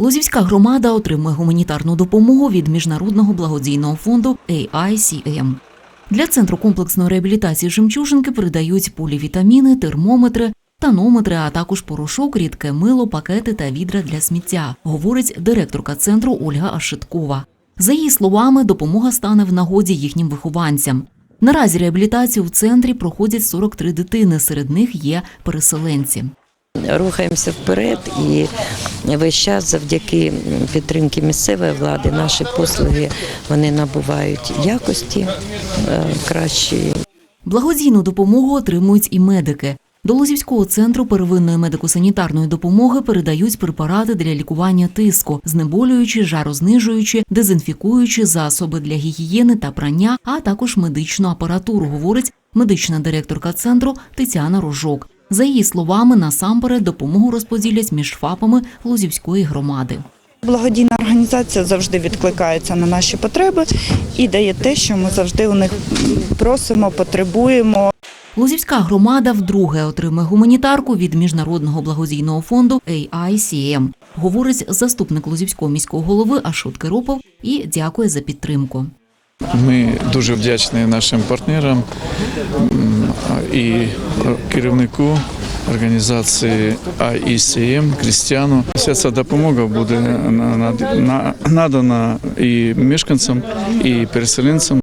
Лозівська громада отримує гуманітарну допомогу від міжнародного благодійного фонду AICM. Для центру комплексної реабілітації жемчужинки передають полівітаміни, термометри, танометри, а також порошок, рідке мило, пакети та відра для сміття, говорить директорка центру Ольга Ашиткова. За її словами, допомога стане в нагоді їхнім вихованцям. Наразі реабілітацію в центрі проходять 43 дитини, серед них є переселенці. Рухаємося вперед і весь час завдяки підтримки місцевої влади наші послуги вони набувають якості е, кращої. Благодійну допомогу отримують і медики. До Лозівського центру первинної медико-санітарної допомоги передають препарати для лікування тиску, знеболюючі, жарознижуючі, дезінфікуючі засоби для гігієни та прання, а також медичну апаратуру, говорить медична директорка центру Тетяна Рожок. За її словами, насамперед допомогу розподілять між ФАПами Лозівської громади. Благодійна організація завжди відкликається на наші потреби і дає те, що ми завжди у них просимо, потребуємо. Лозівська громада вдруге отримає гуманітарку від міжнародного благодійного фонду AICM, говорить заступник Лозівського міського голови Ашот Киропов і дякує за підтримку. Ми дуже вдячні нашим партнерам і керівнику організації IECM Крістіану. Вся ця допомога буде на- на- на- надана і мешканцям, і переселенцям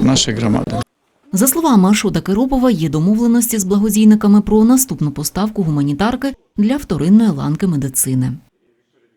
нашої громади. За словами Ашота Киропова, є домовленості з благодійниками про наступну поставку гуманітарки для вторинної ланки медицини.